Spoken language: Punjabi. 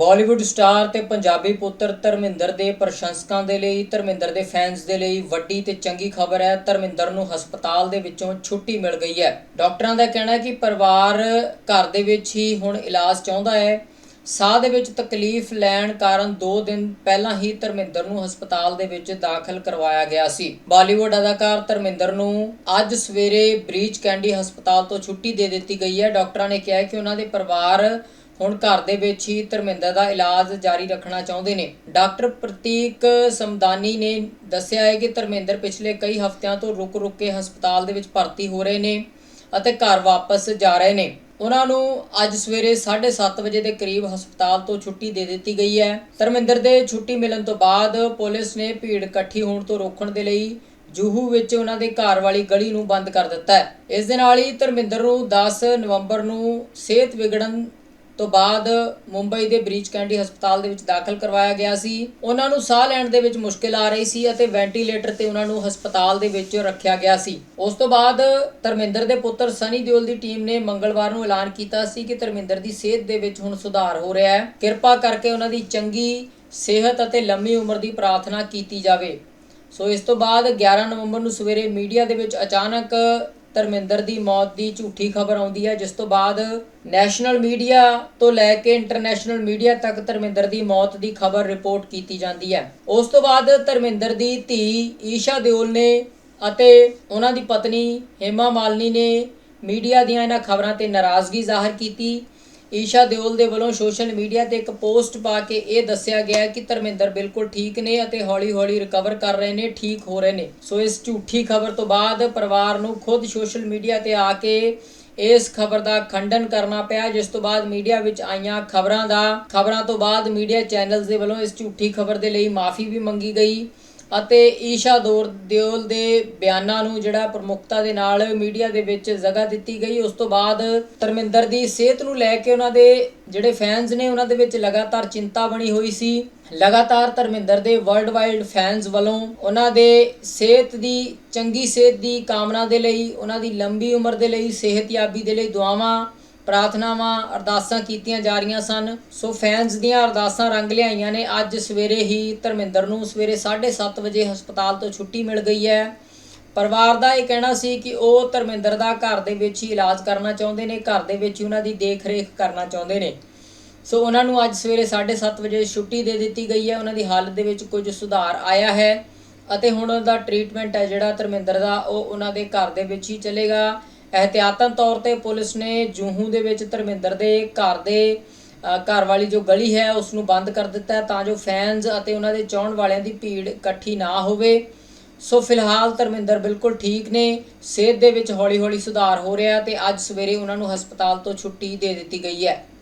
ਬਾਲੀਵੁੱਡ ਸਟਾਰ ਤੇ ਪੰਜਾਬੀ ਪੁੱਤਰ ਧਰਮਿੰਦਰ ਦੇ ਪ੍ਰਸ਼ੰਸਕਾਂ ਦੇ ਲਈ, ਧਰਮਿੰਦਰ ਦੇ ਫੈਨਸ ਦੇ ਲਈ ਵੱਡੀ ਤੇ ਚੰਗੀ ਖਬਰ ਹੈ। ਧਰਮਿੰਦਰ ਨੂੰ ਹਸਪਤਾਲ ਦੇ ਵਿੱਚੋਂ ਛੁੱਟੀ ਮਿਲ ਗਈ ਹੈ। ਡਾਕਟਰਾਂ ਦਾ ਕਹਿਣਾ ਹੈ ਕਿ ਪਰਿਵਾਰ ਘਰ ਦੇ ਵਿੱਚ ਹੀ ਹੁਣ ਇਲਾਜ ਚਾਹੁੰਦਾ ਹੈ। ਸਾਹ ਦੇ ਵਿੱਚ ਤਕਲੀਫ ਲੈਣ ਕਾਰਨ 2 ਦਿਨ ਪਹਿਲਾਂ ਹੀ ਧਰਮਿੰਦਰ ਨੂੰ ਹਸਪਤਾਲ ਦੇ ਵਿੱਚ ਦਾਖਲ ਕਰਵਾਇਆ ਗਿਆ ਸੀ। ਬਾਲੀਵੁੱਡ ਅਦਾਕਾਰ ਧਰਮਿੰਦਰ ਨੂੰ ਅੱਜ ਸਵੇਰੇ ਬ੍ਰੀਚ ਕੈਂਡੀ ਹਸਪਤਾਲ ਤੋਂ ਛੁੱਟੀ ਦੇ ਦਿੱਤੀ ਗਈ ਹੈ। ਡਾਕਟਰਾਂ ਨੇ ਕਿਹਾ ਕਿ ਉਹਨਾਂ ਦੇ ਪਰਿਵਾਰ ਹੁਣ ਘਰ ਦੇ ਵਿੱਚ ਹੀ ਧਰਮਿੰਦਰ ਦਾ ਇਲਾਜ ਜਾਰੀ ਰੱਖਣਾ ਚਾਹੁੰਦੇ ਨੇ। ਡਾਕਟਰ ਪ੍ਰਤੀਕ ਸਮਦਾਨੀ ਨੇ ਦੱਸਿਆ ਹੈ ਕਿ ਧਰਮਿੰਦਰ ਪਿਛਲੇ ਕਈ ਹਫ਼ਤਿਆਂ ਤੋਂ ਰੁਕ-ਰੁਕ ਕੇ ਹਸਪਤਾਲ ਦੇ ਵਿੱਚ ਭਰਤੀ ਹੋ ਰਹੇ ਨੇ ਅਤੇ ਘਰ ਵਾਪਸ ਜਾ ਰਹੇ ਨੇ। ਉਹਨਾਂ ਨੂੰ ਅੱਜ ਸਵੇਰੇ 7:30 ਵਜੇ ਦੇ ਕਰੀਬ ਹਸਪਤਾਲ ਤੋਂ ਛੁੱਟੀ ਦੇ ਦਿੱਤੀ ਗਈ ਹੈ। ਧਰਮਿੰਦਰ ਦੇ ਛੁੱਟੀ ਮਿਲਣ ਤੋਂ ਬਾਅਦ ਪੁਲਿਸ ਨੇ ਭੀੜ ਇਕੱਠੀ ਹੋਣ ਤੋਂ ਰੋਕਣ ਦੇ ਲਈ ਜੂਹੂ ਵਿੱਚ ਉਹਨਾਂ ਦੇ ਘਰ ਵਾਲੀ ਗਲੀ ਨੂੰ ਬੰਦ ਕਰ ਦਿੱਤਾ ਹੈ। ਇਸ ਦੇ ਨਾਲ ਹੀ ਧਰਮਿੰਦਰ ਨੂੰ 10 ਨਵੰਬਰ ਨੂੰ ਸਿਹਤ ਵਿਗੜਨ ਤੋਂ ਬਾਅਦ ਮੁੰਬਈ ਦੇ ਬ੍ਰੀਚ ਕੈਂਡੀ ਹਸਪਤਾਲ ਦੇ ਵਿੱਚ ਦਾਖਲ ਕਰਵਾਇਆ ਗਿਆ ਸੀ। ਉਹਨਾਂ ਨੂੰ ਸਾਹ ਲੈਣ ਦੇ ਵਿੱਚ ਮੁਸ਼ਕਿਲ ਆ ਰਹੀ ਸੀ ਅਤੇ ਵੈਂਟੀਲੇਟਰ ਤੇ ਉਹਨਾਂ ਨੂੰ ਹਸਪਤਾਲ ਦੇ ਵਿੱਚ ਰੱਖਿਆ ਗਿਆ ਸੀ। ਉਸ ਤੋਂ ਬਾਅਦ ਧਰਮਿੰਦਰ ਦੇ ਪੁੱਤਰ ਸਨੀ ਦਿਓਲ ਦੀ ਟੀਮ ਨੇ ਮੰਗਲਵਾਰ ਨੂੰ ਐਲਾਨ ਕੀਤਾ ਸੀ ਕਿ ਧਰਮਿੰਦਰ ਦੀ ਸਿਹਤ ਦੇ ਵਿੱਚ ਹੁਣ ਸੁਧਾਰ ਹੋ ਰਿਹਾ ਹੈ। ਕਿਰਪਾ ਕਰਕੇ ਉਹਨਾਂ ਦੀ ਚੰਗੀ ਸਿਹਤ ਅਤੇ ਲੰਮੀ ਉਮਰ ਦੀ ਪ੍ਰਾਰਥਨਾ ਕੀਤੀ ਜਾਵੇ। ਸੋ ਇਸ ਤੋਂ ਬਾਅਦ 11 ਨਵੰਬਰ ਨੂੰ ਸਵੇਰੇ ਮੀਡੀਆ ਦੇ ਵਿੱਚ ਅਚਾਨਕ ਧਰਮਿੰਦਰ ਦੀ ਮੌਤ ਦੀ ਝੂਠੀ ਖਬਰ ਆਉਂਦੀ ਹੈ, ਜਿਸ ਤੋਂ ਬਾਅਦ ਨੈਸ਼ਨਲ ਮੀਡੀਆ ਤੋਂ ਲੈ ਕੇ ਇੰਟਰਨੈਸ਼ਨਲ ਮੀਡੀਆ ਤੱਕ ਧਰਮਿੰਦਰ ਦੀ ਮੌਤ ਦੀ ਖਬਰ ਰਿਪੋਰਟ ਕੀਤੀ ਜਾਂਦੀ ਹੈ। ਉਸ ਤੋਂ ਬਾਅਦ ਧਰਮਿੰਦਰ ਦੀ ਧੀ ਈਸ਼ਾ ਦਿਓਲ ਨੇ ਅਤੇ ਉਹਨਾਂ ਦੀ ਪਤਨੀ ਹੇਮਾ ਮਾਲਨੀ ਨੇ ਮੀਡੀਆ ਦੀਆਂ ਇਹਨਾਂ ਖਬਰਾਂ ਤੇ ਨਾਰਾਜ਼ਗੀ ਜ਼ਾਹਰ ਕੀਤੀ। ਈਸ਼ਾ ਦਿਓਲ ਦੇ ਵੱਲੋਂ ਸੋਸ਼ਲ ਮੀਡੀਆ ਤੇ ਇੱਕ ਪੋਸਟ ਪਾ ਕੇ ਇਹ ਦੱਸਿਆ ਗਿਆ ਕਿ ਧਰਮਿੰਦਰ ਬਿਲਕੁਲ ਠੀਕ ਨੇ ਅਤੇ ਹੌਲੀ-ਹੌਲੀ ਰਿਕਵਰ ਕਰ ਰਹੇ ਨੇ, ਠੀਕ ਹੋ ਰਹੇ ਨੇ। ਸੋ ਇਸ ਝੂਠੀ ਖਬਰ ਤੋਂ ਬਾਅਦ ਪਰਿਵਾਰ ਨੂੰ ਖੁਦ ਸੋਸ਼ਲ ਮੀਡੀਆ ਤੇ ਆ ਕੇ ਇਸ ਖਬਰ ਦਾ ਖੰਡਨ ਕਰਨਾ ਪਿਆ, ਜਿਸ ਤੋਂ ਬਾਅਦ ਮੀਡੀਆ ਵਿੱਚ ਆਈਆਂ ਖਬਰਾਂ ਦਾ, ਖਬਰਾਂ ਤੋਂ ਬਾਅਦ ਮੀਡੀਆ ਚੈਨਲਸ ਦੇ ਵੱਲੋਂ ਇਸ ਝੂਠੀ ਖਬਰ ਦੇ ਲਈ ਮਾਫੀ ਵੀ ਮੰਗੀ ਗਈ। ਅਤੇ ਈਸ਼ਾ ਦੌਰ ਦਿਓਲ ਦੇ ਬਿਆਨਾਂ ਨੂੰ ਜਿਹੜਾ ਪ੍ਰਮੁੱਖਤਾ ਦੇ ਨਾਲ ਮੀਡੀਆ ਦੇ ਵਿੱਚ ਜਗ੍ਹਾ ਦਿੱਤੀ ਗਈ। ਉਸ ਤੋਂ ਬਾਅਦ ਧਰਮਿੰਦਰ ਦੀ ਸਿਹਤ ਨੂੰ ਲੈ ਕੇ ਉਹਨਾਂ ਦੇ ਜਿਹੜੇ ਫੈਨਸ ਨੇ ਉਹਨਾਂ ਦੇ ਵਿੱਚ ਲਗਾਤਾਰ ਚਿੰਤਾ ਬਣੀ ਹੋਈ ਸੀ। ਲਗਾਤਾਰ ਧਰਮਿੰਦਰ ਦੇ ਵਰਲਡ ਵਾਈਡ ਫੈਨਸ ਵੱਲੋਂ ਉਹਨਾਂ ਦੇ ਸਿਹਤ ਦੀ, ਚੰਗੀ ਸਿਹਤ ਦੀ ਕਾਮਨਾ ਦੇ ਲਈ, ਉਹਨਾਂ ਦੀ ਲੰਬੀ ਉਮਰ ਦੇ ਲਈ, ਸਿਹਤਯਾਬੀ ਦੇ ਲਈ ਦੁਆਵਾਂ ਪ੍ਰਾਰਥਨਾਵਾਂ ਅਰਦਾਸਾਂ ਕੀਤੀਆਂ ਜਾ ਰਹੀਆਂ ਸਨ। ਸੋ ਫੈਨਸ ਦੀਆਂ ਅਰਦਾਸਾਂ ਰੰਗ ਲਿਆਈਆਂ ਨੇ। ਅੱਜ ਸਵੇਰੇ ਹੀ ਧਰਮਿੰਦਰ ਨੂੰ ਸਵੇਰੇ 7:30 ਵਜੇ ਹਸਪਤਾਲ ਤੋਂ ਛੁੱਟੀ ਮਿਲ ਗਈ ਹੈ। ਪਰਿਵਾਰ ਦਾ ਇਹ ਕਹਿਣਾ ਸੀ ਕਿ ਉਹ ਧਰਮਿੰਦਰ ਦਾ ਘਰ ਦੇ ਵਿੱਚ ਹੀ ਇਲਾਜ ਕਰਨਾ ਚਾਹੁੰਦੇ ਨੇ, ਘਰ ਦੇ ਵਿੱਚ ਹੀ ਉਹਨਾਂ ਦੀ ਦੇਖ-ਰੇਖ ਕਰਨਾ ਚਾਹੁੰਦੇ ਨੇ। ਸੋ ਉਹਨਾਂ ਨੂੰ ਅੱਜ ਸਵੇਰੇ 7:30 ਵਜੇ ਛੁੱਟੀ ਦੇ ਦਿੱਤੀ ਗਈ ਹੈ। ਉਹਨਾਂ ਦੀ ਹਾਲਤ ਦੇ ਵਿੱਚ ਕੁਝ ਸੁਧਾਰ ਆਇਆ ਹੈ ਅਤੇ ਹੁਣ ਉਹਦਾ ਟ੍ਰੀਟਮੈਂਟ ਹੈ ਜਿਹੜਾ ਧਰਮਿੰਦਰ ਦਾ, ਉਹ ਉਹਨਾਂ ਦੇ ਘਰ ਦੇ ਵਿੱਚ ਹੀ ਚੱਲੇਗਾ। ਇਹਤਿਆਤਨ ਤੌਰ ਤੇ ਪੁਲਿਸ ਨੇ ਜੂਹੂ ਦੇ ਵਿੱਚ ਧਰਮਿੰਦਰ ਦੇ ਘਰ ਦੇ ਘਰ ਵਾਲੀ ਜੋ ਗਲੀ ਹੈ ਉਸ ਨੂੰ ਬੰਦ ਕਰ ਦਿੱਤਾ ਹੈ ਤਾਂ ਜੋ ਫੈਨਸ ਅਤੇ ਉਹਨਾਂ ਦੇ ਚਾਹਣ ਵਾਲਿਆਂ ਦੀ ਭੀੜ ਇਕੱਠੀ ਨਾ ਹੋਵੇ। ਸੋ ਫਿਲਹਾਲ ਧਰਮਿੰਦਰ ਬਿਲਕੁਲ ਠੀਕ ਨੇ। ਸਿਹਤ ਦੇ ਵਿੱਚ ਹੌਲੀ-ਹੌਲੀ ਸੁਧਾਰ ਹੋ ਰਿਹਾ ਤੇ ਅੱਜ ਸਵੇਰੇ ਉਹਨਾਂ ਨੂੰ ਹਸਪਤਾਲ ਤੋਂ ਛੁੱਟੀ ਦੇ ਦਿੱਤੀ ਗਈ ਹੈ।